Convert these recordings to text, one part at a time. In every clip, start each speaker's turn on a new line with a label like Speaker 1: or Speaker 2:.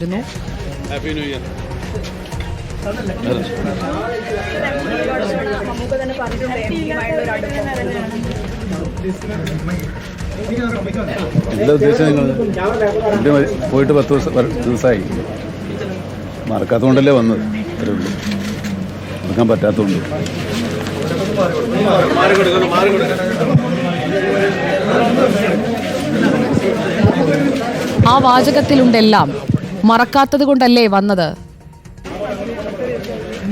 Speaker 1: Happy new year
Speaker 2: നമുക്ക് തന്നെ പറഞ്ഞിട്ടുണ്ട് എം ഒരു അടുപ്പം
Speaker 3: എന്താ ഉദ്ദേശം നിങ്ങൾ എന്റെ പോയിട്ട് പത്ത് ദിവസം ദിവസമായി മറക്കാത്തതുകൊണ്ടല്ലേ വന്നത്? അത്രേ ഉള്ളൂ. മറക്കാൻ പറ്റാത്തതുകൊണ്ട്.
Speaker 4: ആ വാചകത്തിലുണ്ടെല്ലാം മറക്കാത്തത് കൊണ്ടല്ലേ വന്നത്?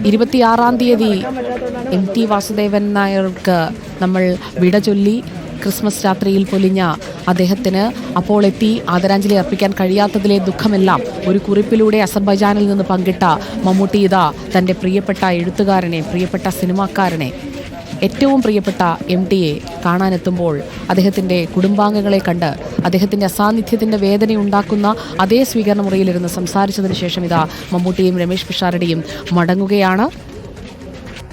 Speaker 4: ഇരുപത്തിയാറാം തീയതി എം ടി വാസുദേവൻ നായർക്ക് നമ്മൾ വിട ചൊല്ലി ക്രിസ്മസ് രാത്രിയിൽ പൊലിഞ്ഞ അദ്ദേഹത്തിന് അപ്പോൾ എത്തി ആദരാഞ്ജലി അർപ്പിക്കാൻ കഴിയാത്തതിലെ ദുഃഖമെല്ലാം ഒരു കുറിപ്പിലൂടെ അസർബൈജാനിൽ നിന്ന് പങ്കിട്ട മമ്മൂട്ടി ഇതാ തന്റെ പ്രിയപ്പെട്ട എഴുത്തുകാരനെ പ്രിയപ്പെട്ട സിനിമാക്കാരനെ ഏറ്റവും പ്രിയപ്പെട്ട എം ടിയെ കാണാനെത്തുമ്പോൾ അദ്ദേഹത്തിന്റെ കുടുംബാംഗങ്ങളെ കണ്ട് അദ്ദേഹത്തിന്റെ അസാന്നിധ്യത്തിന്റെ വേദനയുണ്ടാക്കുന്ന അതേ സ്വീകരണ മുറിയിലിരുന്ന് സംസാരിച്ചതിന് ശേഷം ഇതാ മമ്മൂട്ടിയും രമേശ് പിഷാരടിയും മടങ്ങുകയാണ്.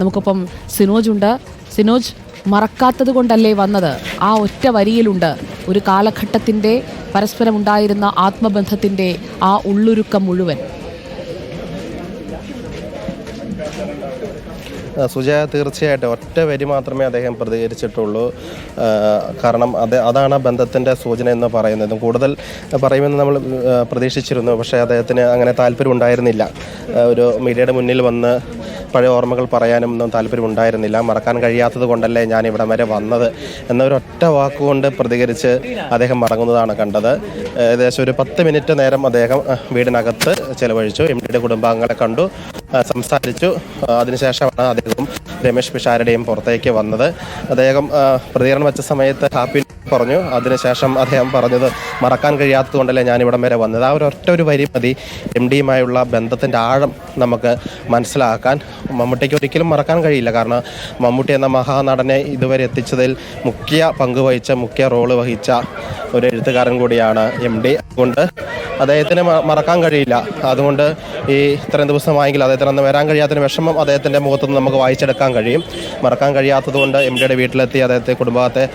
Speaker 4: നമുക്കൊപ്പം സിനോജ് ഉണ്ട്. സിനോജ് മറക്കാത്തത് കൊണ്ടല്ലേ വന്നത്? ആ ഒറ്റ വരിയിലുണ്ട്. ഒരു കാലഘട്ടത്തിന്റെ പരസ്പരമുണ്ടായിരുന്ന ആത്മബന്ധത്തിന്റെ ആ ഉള്ളുരുക്കം മുഴുവൻ.
Speaker 5: സുജയ തീർച്ചയായിട്ടും ഒറ്റ വരി മാത്രമേ അദ്ദേഹം പ്രതികരിച്ചിട്ടുള്ളൂ. കാരണം അത് അതാണ് ബന്ധത്തിന്റെ സൂചന എന്ന് പറയുന്നതും. കൂടുതൽ പറയുമെന്ന് നമ്മൾ പ്രതീക്ഷിച്ചിരുന്നു. പക്ഷേ അദ്ദേഹത്തിന് അങ്ങനെ താല്പര്യം ഉണ്ടായിരുന്നില്ല. ഒരു മീഡിയയുടെ മുന്നിൽ വന്ന് പഴയ ഓർമ്മകൾ പറയാനും ഒന്നും താല്പര്യം ഉണ്ടായിരുന്നില്ല. മറക്കാൻ കഴിയാത്തത് കൊണ്ടല്ലേ ഞാൻ ഇവിടം വരെ വന്നത് എന്നൊരൊറ്റ വാക്കുകൊണ്ട് പ്രതികരിച്ച് അദ്ദേഹം മടങ്ങുന്നതാണ് കണ്ടത്. ഏകദേശം ഒരു പത്ത് മിനിറ്റ് നേരം അദ്ദേഹം വീടിനകത്ത് ചെലവഴിച്ചു. എം ഡിയുടെ കുടുംബാംഗങ്ങളെ കണ്ടു. സംസാരിച്ചു. അതിനുശേഷമാണ് അദ്ദേഹം രമേശ് പിഷാരുടെയും പുറത്തേക്ക് വന്നത്. അദ്ദേഹം പ്രതികരണം വെച്ച സമയത്ത് ഹാപ്പി പറഞ്ഞു. അതിനുശേഷം അദ്ദേഹം പറഞ്ഞത് മറക്കാൻ കഴിയാത്തത് കൊണ്ടല്ലേ ഞാൻ ഇവിടം വരെ വന്നത്. ആ ഒരു ഒറ്റ ഒരു വരി മതി. എം ഡിയുമായുള്ള ബന്ധത്തിന്റെ ആഴം നമുക്ക് മനസ്സിലാക്കാൻ. മമ്മൂട്ടിക്ക് ഒരിക്കലും മറക്കാൻ കഴിയില്ല. കാരണം മമ്മൂട്ടി എന്ന മഹാനടനെ ഇതുവരെ എത്തിച്ചതിൽ മുഖ്യ പങ്ക് വഹിച്ച മുഖ്യ റോൾ വഹിച്ച ഒരു എഴുത്തുകാരൻ കൂടിയാണ് എം ഡി. അതുകൊണ്ട് അദ്ദേഹത്തിന് മറക്കാൻ കഴിയില്ല. അതുകൊണ്ട് ഈ ഇത്രയും ദിവസമായെങ്കിൽ അദ്ദേഹത്തിന് അന്ന് വരാൻ കഴിയാത്തതിന് വിഷമം അദ്ദേഹത്തിന്റെ മുഖത്തുനിന്ന് നമുക്ക് വായിച്ചെടുക്കാൻ കഴിയും. മറക്കാൻ കഴിയാത്തതുകൊണ്ട് എം ഡിയുടെ വീട്ടിലെത്തി അദ്ദേഹത്തെ കുടുംബത്തെ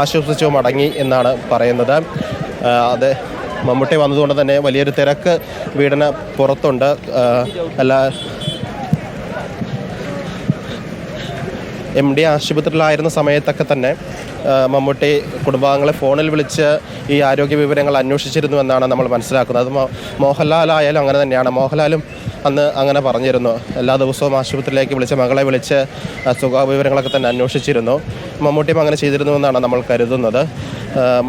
Speaker 5: ആശ്വസിച്ചു മടങ്ങി എന്നാണ് പറയുന്നത്. അത് മമ്മൂട്ടി വന്നതുകൊണ്ട് തന്നെ വലിയൊരു തിരക്ക് വീടിന് പുറത്തുണ്ട്. എല്ലാ എം ഡി ആശുപത്രിയിലായിരുന്ന സമയത്തൊക്കെ തന്നെ മമ്മൂട്ടി കുടുംബാംഗങ്ങളെ ഫോണിൽ വിളിച്ച് ഈ ആരോഗ്യ വിവരങ്ങൾ അന്വേഷിച്ചിരുന്നു എന്നാണ് നമ്മൾ മനസ്സിലാക്കുന്നത്. അത് മോഹൻലാലായാലും അങ്ങനെ തന്നെയാണ്. മോഹൻലാലും അന്ന് അങ്ങനെ പറഞ്ഞിരുന്നു. എല്ലാ ദിവസവും ആശുപത്രിയിലേക്ക് വിളിച്ച് മകളെ വിളിച്ച് സുഖവിവരങ്ങളൊക്കെ തന്നെ അന്വേഷിച്ചിരുന്നു. മമ്മൂട്ടിയും അങ്ങനെ ചെയ്തിരുന്നു എന്നാണ് നമ്മൾ കരുതുന്നത്.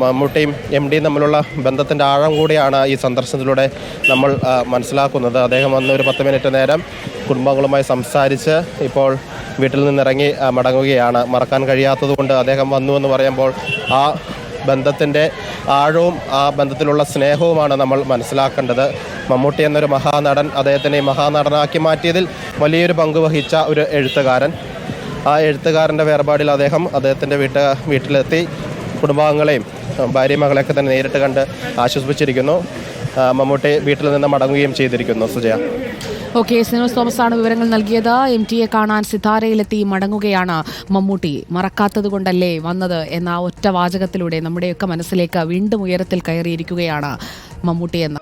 Speaker 5: മമ്മൂട്ടിയും എം ഡിയും തമ്മിലുള്ള ബന്ധത്തിന്റെ ആഴം കൂടിയാണ് ഈ സന്ദർശനത്തിലൂടെ നമ്മൾ മനസ്സിലാക്കുന്നത്. അദ്ദേഹം വന്ന് ഒരു പത്ത് മിനിറ്റ് നേരം കുടുംബങ്ങളുമായി സംസാരിച്ച് ഇപ്പോൾ വീട്ടിൽ നിന്നിറങ്ങി മടങ്ങുകയാണ്. മറക്കാൻ കഴിയാത്തതുകൊണ്ട് അദ്ദേഹം വന്നു എന്ന് പറയുമ്പോൾ ആ ബന്ധത്തിന്റെ ആഴവും ആ ബന്ധത്തിലുള്ള സ്നേഹവുമാണ് നമ്മൾ മനസ്സിലാക്കേണ്ടത്. മമ്മൂട്ടി എന്നൊരു മഹാനടൻ അദ്ദേഹത്തിനെ മഹാനടനാക്കി മാറ്റിയതിൽ വലിയൊരു പങ്ക് വഹിച്ച ഒരു എഴുത്തുകാരൻ. ആ എഴുത്തുകാരന്റെ വേർപാടിൽ അദ്ദേഹം അദ്ദേഹത്തിന്റെ വീട്ട് വീട്ടിലെത്തി കുടുംബാംഗങ്ങളെയും ഭാര്യ മകളെയൊക്കെ തന്നെ നേരിട്ട് കണ്ട് ആശ്വസിപ്പിച്ചിരിക്കുന്നു. മമ്മൂട്ടി വീട്ടിൽ നിന്ന് മടങ്ങുകയും ചെയ്തിരിക്കുന്നു. സുജയ.
Speaker 4: ഓക്കെ സിനോസ് തോമസ് ആണ് വിവരങ്ങൾ നൽകിയത്. എം ടിയെ കാണാൻ സിതാരയിലെത്തി മടങ്ങുകയാണ്. മമ്മൂട്ടി മറക്കാത്തത് കൊണ്ടല്ലേ വന്നത് എന്ന ഒറ്റ വാചകത്തിലൂടെ നമ്മുടെയൊക്കെ മനസ്സിലേക്ക് വീണ്ടും ഉയരത്തിൽ കയറിയിരിക്കുകയാണ് മമ്മൂട്ടി എന്ന